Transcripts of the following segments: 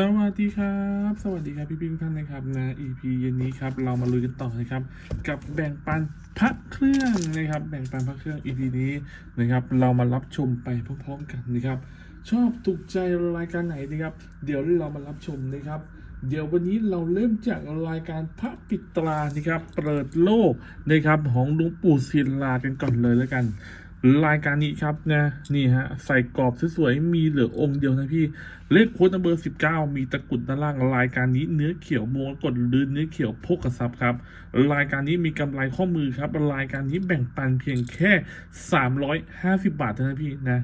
สวัสดีครับ สวัสดีครับพี่พี่ทุกท่านนะครับนะ EP เย็นนี้ครับเรามาลุยกันต่อนะครับ กับแบ่งปันพระเครื่องนะครับ แบ่งปันพระเครื่อง EP นี้นะครับ เรามารับชมไปพร้อมๆกันนะครับ ชอบถูกใจรายการไหนนะครับ เดี๋ยวเรามารับชมนะครับ เดี๋ยววันนี้เราเริ่มจากรายการพระปิตรานะครับ เปิดโลกนะครับของหลวงปู่ศิลากันก่อนเลยแล้วกัน รายการนี้ครับนะนี่ฮะใส่กรอบสวยๆมีเหลือองค์เดียวนะพี่เลขโค้ดนัมเบอร์สิบเก้ามีตะกุดด้านล่างรายการนี้เนื้อเขียวมงกฎหรือเนื้อเขียวพกกระซับครับรายการนี้มีกำไรข้อมือครับรายการนี้แบ่งปันเพียงแค่สามร้อยห้าสิบาทเท่านั้นพี่นะ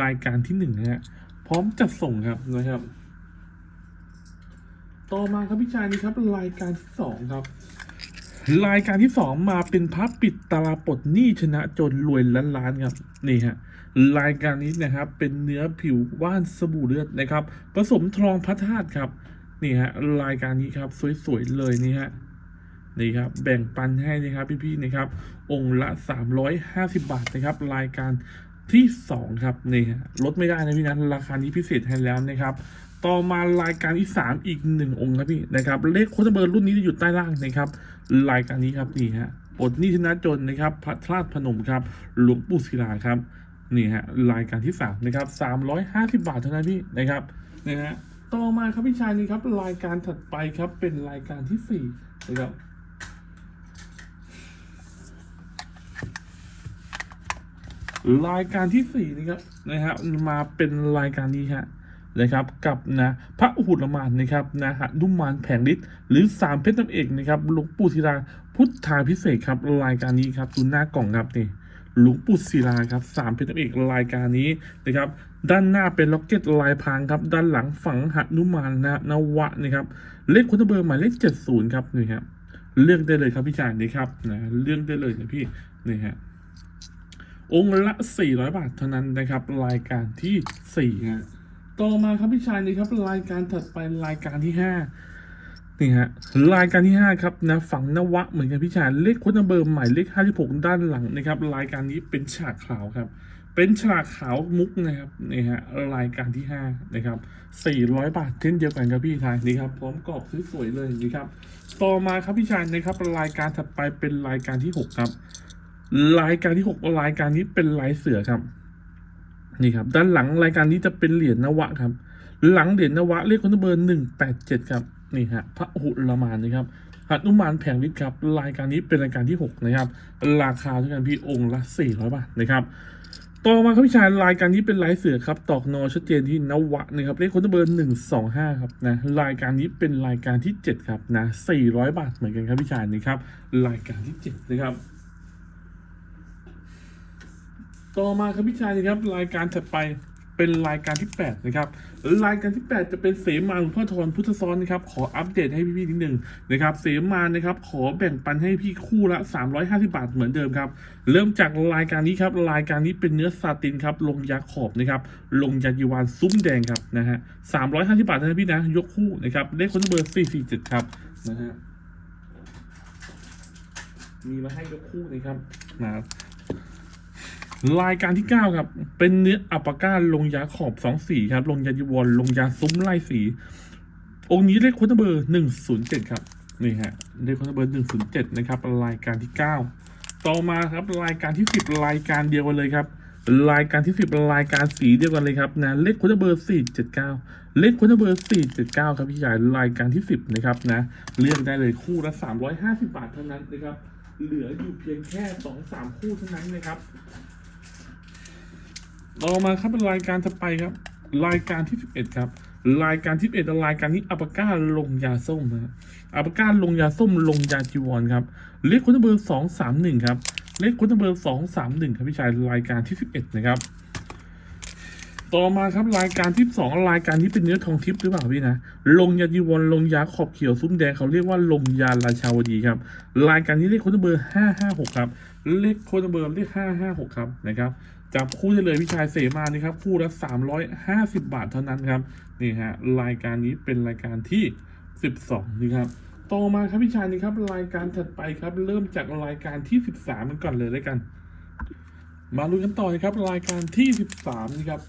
รายการที่หนึ่งนะฮะพร้อมจัดส่งครับนะครับ ต่อมาครับพี่ชายนี่ครับรายการที่สองครับ รายการที่สองมาเป็นพับปิดตาลาปลดหนี้ชนะจนรวยล้านล้านครับนี่ฮะรายการนี้นะครับเป็นเนื้อผิวว่านสบู่เลือดนะครับ ผสมทองพระธาตุครับนี่ฮะรายการนี้ครับสวยๆเลยนี่ฮะนี่ครับแบ่งปันให้นะครับพี่ๆนะครับ องค์ละ 350 บาทนะครับ รายการที่สองครับนี่ฮะลดไม่ได้นะพี่นะราคานี้พิเศษให้แล้วนะครับต่อมารายการที่สามอีกหนึ่งองค์ครับพี่นะครับ เลขโค้ดเบอร์รุ่นนี้จะอยู่ใต้ล่างนะครับ รายการนี้ครับนี่ฮะปลดหนี้ชนะจนนะครับ พระธาตุพนมครับ หลวงปู่ศิลาครับนี่ฮะรายการที่สามนะครับสามร้อยห้าสิบาทเท่านั้นพี่นะครับนะฮะต่อมาครับพี่ชายนี่ครับ รายการถัดไปครับเป็นรายการที่สี่นะครับรายการที่สี่นะครับนะฮะมาเป็นรายการนี้ฮะ นะครับกับนะพระอุหุลมานนะครับนะฮะนุมานแผงฤทธิ์หรือสามเพชรน้ำเอกนะครับหลวงปู่ศิลาพุทธาพิเศษครับรายการนี้ครับดูหน้ากล่องครับนี่หลวงปู่ศิลาครับสามเพชรน้ำเอกรายการนี้นะครับด้านหน้าเป็นล็อกเก็ตลายพรางครับด้านหลังฝังหนุมานนะนวะนะครับเลขคุณเบอร์หมายเลขเจ็ดศูนย์ครับนี่ครับเลือกได้เลยครับพี่ชายนี่ครับนะเลือกได้เลยนะพี่นี่ฮะองค์ละ 400 บาทเท่านั้นนะครับ รายการที่4ฮะ ต่อมาครับพี่ชายนี่ครับรายการถัดไปรายการที่5นี่ฮะรายการที่5ครับนะฝั่งนวะเหมือนกันพี่ชายเลขคุณเบอร์หมายเลข56ด้านหลังนะครับ รายการนี้เป็นฉากขาวครับ เป็นฉากขาวมุกนะครับนี่ฮะรายการที่5นะครับ400บาทเช่นเดียวกันครับพี่ชายนี่ครับพร้อมกรอบสวยๆเลยนี่ครับต่อมาครับพี่ชายนะครับ รายการถัดไปเป็นรายการที่หกครับ รายการที่หกรายการนี้เป็นลายเสือครับ นี่ครับ ด้านหลังรายการนี้จะเป็นเหรียญนวะครับ หลังเหรียญนวะเลขคนเบอร์หนึ่งแปดเจ็ดครับนี่ฮะพระหุลมานนะครับหันุมานแผงฤทธิ์ครับรายการนี้เป็นรายการที่หกนะครับ ราคาเท่ากันพี่องค์ละสี่ร้อยบาทนะครับ ต่อมาครับพี่ชายรายการนี้เป็นลายเสือครับ ตอกนอชัดเจนที่นวะนะครับเลขคนเบอร์หนึ่งสองห้าครับนะรายการนี้เป็นรายการที่เจ็ดครับนะสี่ร้อยบาทเหมือนกันครับพี่ชายนะครับรายการที่เจ็ดนะครับ ต่อมาครับพี่ชายนะครับรายการถัดไปเป็นรายการที่ 8 นะครับ รายการที่ 8 จะเป็นเสมาหลวงพ่อทอนพุทธซ้อนนะครับ ขออัปเดตให้พี่ๆนิดหนึ่งนะครับ เสมานะครับ ขอแบ่งปันให้พี่คู่ละ 350 บาทเหมือนเดิมครับ เริ่มจากรายการนี้ครับ รายการนี้เป็นเนื้อซาตินครับ ลงยาขอบนะครับ ลงยาจีวานซุ้มแดงครับนะฮะ350 บาทนะพี่นะ ยกคู่นะครับ เลขคนเบอร์447 ครับ นะฮะ มีมาให้ยกคู่นะครับนะครับ รายการที่ 9 ครับ เป็นเนื้ออัปาก้าลงยาขอบสองสีครับ ลงยาจีวรลงยาซุ้มไล่สี องค์นี้เลขคุณเบอร์หนึ่งศูนย์เจ็ดครับ นี่ฮะเลขคุณเบอร์หนึ่งศูนย์เจ็ดนะครับ รายการที่ 9 ต่อมาครับรายการที่ 10 รายการเดียวกันเลยครับ รายการที่ 10 รายการสีเดียวกันเลยครับนะเลขคุณเบอร์สี่เจ็ดเก้าเลขคุณเบอร์สี่เจ็ดเก้าครับพี่ใหญ่รายการที่ 10 นะครับนะเลือกได้เลยคู่ละสามร้อยห้าสิบบาทเท่านั้นนะครับเหลืออยู่เพียงแค่สองสามคู่เท่านั้นนะครับ ต่อมาครับเป็นรายการถัดไปครับ รายการที่ 11 ครับ รายการที่11รายการนี้อัปปาก้าลงยาส้มนะอัปปาก้าลงยาส้มลงยาจีวรครับเลขคุณเบอร์สองสามหนึ่งครับเลขคุณเบอร์สองสามหนึ่งครับพี่ชายรายการที่ 11 นะครับ ต่อมาครับรายการที่สองรายการนี้เป็นเนื้อทองทิพย์หรือเปล่าพี่นะลงยาจีวรลงยาขอบเขียวซุ้มแดงเขาเรียกว่าลงยาราชาวดีครับ รายการนี้เลขคุณเบอร์ห้าห้าหกครับเลขคุณเบอร์เลขห้าห้าหกครับนะครับ จับคู่ได้เลยพี่ชายเสมานี่ครับคู่ละสามร้อยห้าสิบบาทเท่านั้นครับนี่ฮะรายการนี้เป็นรายการที่สิบสองนี่ครับต่อมาครับพี่ชายนี่ครับรายการถัดไปครับ เริ่มจากรายการที่สิบสามกันก่อนเลยแล้วกันมาลุ้นกันต่อนะครับรายการที่ 13นะครับ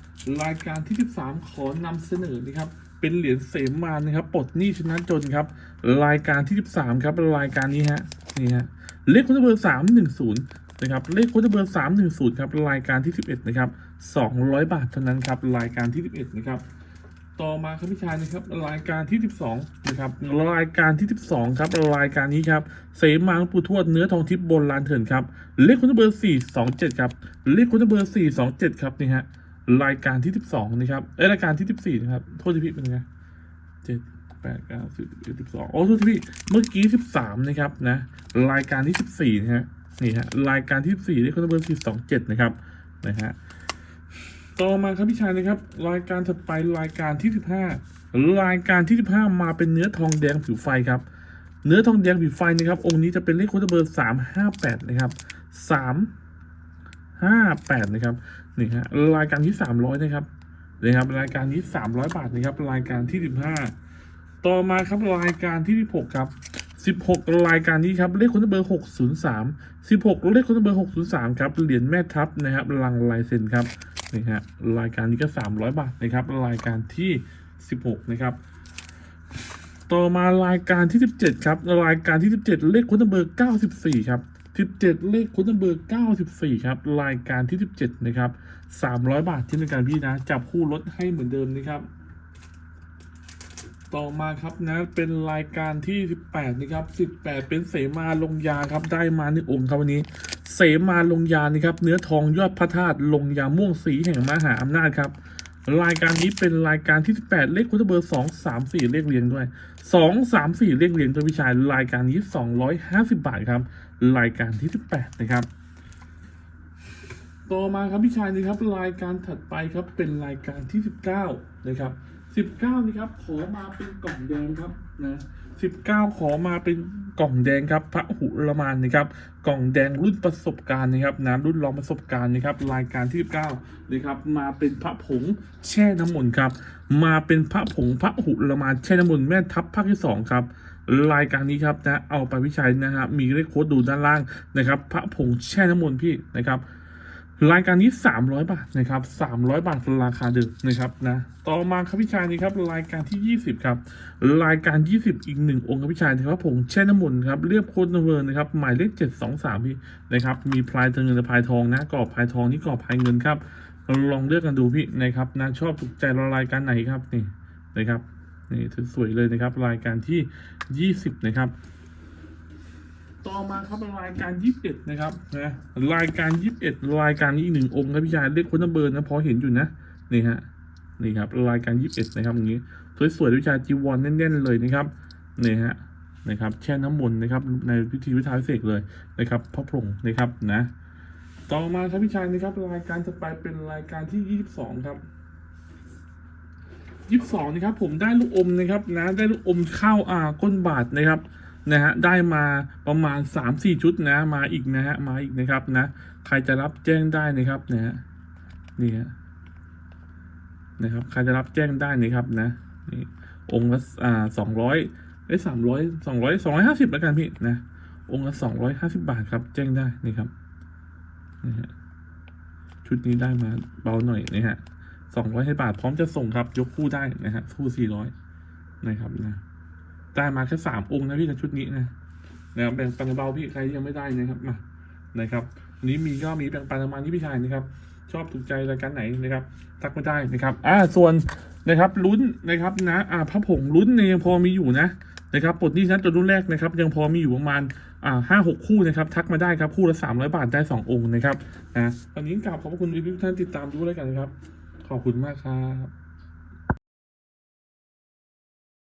รายการที่ 13 ขอนำเสนอนะครับเป็นเหรียญเสมานะครับปลดหนี้ชนะจนครับ รายการที่ 13 ครับรายการนี้ฮะนี่ฮะเลขคุณเบอร์310นะครับเลขคุณเบอร์310ครับรายการที่11นะครับ200บาทเท่านั้นครับรายการที่11นะครับต่อมาครับพี่ชายนะครับรายการที่ 12นะครับรายการที่ 12ครับรายการนี้ครับเสมาหลวงปู่ทวดเนื้อทองทิพย์บนลานเถินครับเลขคุณเบอร์427ครับเลขคุณเบอร์427ครับนี่ฮะรายการที่ 12นะครับเอ้รายการที่ 14นะครับโทษทีพี่เป็นไงเจ็ดแปดเก้าสิบสิบสิบสองโอ้โทษทีพี่เมื่อกี้ 13นะครับนะรายการที่ 14นะฮะ นี่ฮะรายการที่14เลขคุณเบอร์427นะครับนะฮะต่อมาครับพี่ชายนะครับ รายการถัดไปรายการที่15รายการที่15มาเป็นเนื้อทองแดงผิวไฟครับ เนื้อทองแดงผิวไฟนะครับ องค์นี้จะเป็นเลขโค้ดเบอร์358นะครับ358นะครับนี่ฮะรายการที่300นะครับนะครับรายการนี้300บาทนะครับ รายการที่15ต่อมาครับรายการที่16ครับ 16 รายการนี้ครับเลขคนเบอร์ 603 16 เลขคนเบอร์ 603 ครับเหรียญแม่ทัพนะครับลังลายเซ็นครับนี่ฮะรายการนี้ก็ 300 บาทนะครับรายการที่ 16 นะครับ ต่อมารายการที่ 17 ครับรายการที่ 17 เลขคนเบอร์ 94 ครับ17 เลขคนเบอร์ 94 ครับ รายการที่ 17 นะครับ 300 บาทเช่นเดียกันพี่นะ จับคู่ลดให้เหมือนเดิมนะครับ ต่อมาครับนะเป็นรายการที่ 18นะครับ18 เป็นเสมาลงยาครับได้มาหนึ่งองค์ครับวันนี้ เสมาลงยานะครับเนื้อทองยอดพระธาตุลงยาม่วงสีแห่งมหาอำนาจครับรายการนี้เป็นรายการที่ 18 เลขคุณเบอร์ 2 3 4 เลขเรียงด้วย 2 3 4 เลขเรียงด้วยวิชายรายการนี้ 250 บาทครับ รายการที่ 18 นะครับ ต่อมาครับพี่ชายนะครับ รายการถัดไปครับเป็นรายการที่ 19 นะครับ 19นี่ครับ ขอมาเป็นกล่องแดงครับนะ19ขอมาเป็นกล่องแดงครับ พระหุรมานนะครับ กล่องแดงรุ่นประสบการณ์นะครับนะรุ่นรองประสบการณ์นะครับรายการที่19นะครับ มาเป็นพระผงแช่น้ำมนต์ครับ มาเป็นพระผงพระหุรมานแช่น้ำมนต์แม่ทัพภาคที่สองครับรายการนี้ครับนะเอาไปวิชัยนะฮะมีเลขโค้ดดูด้านล่างนะครับ พระผงแช่น้ำมนต์พี่นะครับ รายการนี้ 300 บาทนะครับ300 บาทราคาเดิมนะครับนะต่อมาครับพี่ชายนี่ครับรายการที่ 20 ครับ รายการ 20 อีกหนึ่งองค์ครับพี่ชายนะครับผมแช่น้ำมนต์ครับเรียบโคตรนเวอร์นะครับหมายเลข723พี่นะครับมีพลายเงินและพลายทองนะกรอบพลายทองนี่กรอบพลายเงินครับลองเลือกกันดูพี่นะครับนะชอบถูกใจรายการไหนครับนี่นะครับนี่สวยเลยนะครับรายการที่ 20 นะครับ ต่อมาครับรายการ21นะครับนะรายการ21รายการนี้อีกหนึ่งองค์ครับพี่ชายเลขคนเบอร์นะพอเห็นอยู่นะนี่ฮะนี่ครับรายการ21นะครับอย่างนี้สวยๆพี่ชายจีวรแน่นๆเลยนะครับนี่ฮะนะครับแช่น้ำมนต์นะครับในพิธีวิทาพิเศษเลยนะครับพระพรหมนะครับนะต่อมาครับพี่ชายนะครับรายการจะไปเป็นรายการที่ 22 ครับยี่สิบสองนะครับ ผมได้ลูกอมนะครับนะได้ลูกอมข้าวอ่าก้นบาทนะครับ นะฮะได้มาประมาณสามสี่ชุดนะมาอีกนะฮะมาอีกนะครับนะใครจะรับแจ้งได้นะครับนะฮะนี่ฮะนะครับใครจะรับแจ้งได้นะครับนะนี่องค์ละอ่าสองร้อยไอ้สามร้อยสองร้อยสองร้อยห้าสิบแล้วกันพี่นะองค์ละสองร้อยห้าสิบาทครับ แจ้งได้นี่ครับนี่ฮะชุดนี้ได้มาเบาหน่อยนะฮะสองร้อยให้บาทพร้อมจะส่งครับ ยกคู่ได้นะฮะคู่สี่ร้อยนะครับนะ ได้มาแค่สามองค์นะพี่ในชุดนี้นะนะครับแบ่งปันเบาพี่ใครยังไม่ได้นะครับมานะครับวันนี้มีก็มีแบ่งปันประมาณที่พี่ชายนะครับ ชอบถูกใจรายการไหนนะครับทักไม่ได้นะครับ อ่าส่วนนะครับลุ้นนะครับนะอ่าพระผงลุ้นเนี่ยยังพอมีอยู่นะนะครับปลดนี้ชั้นตัวรุ่นแรกนะครับ ยังพอมีอยู่ประมาณอ่าห้าหกคู่นะครับ ทักมาได้ครับคู่ละสามร้อยบาทได้สององค์นะครับนะวันนี้กราบขอบคุณทุกท่านติดตามดูแล้วกันนะครับ ขอบคุณมากครับ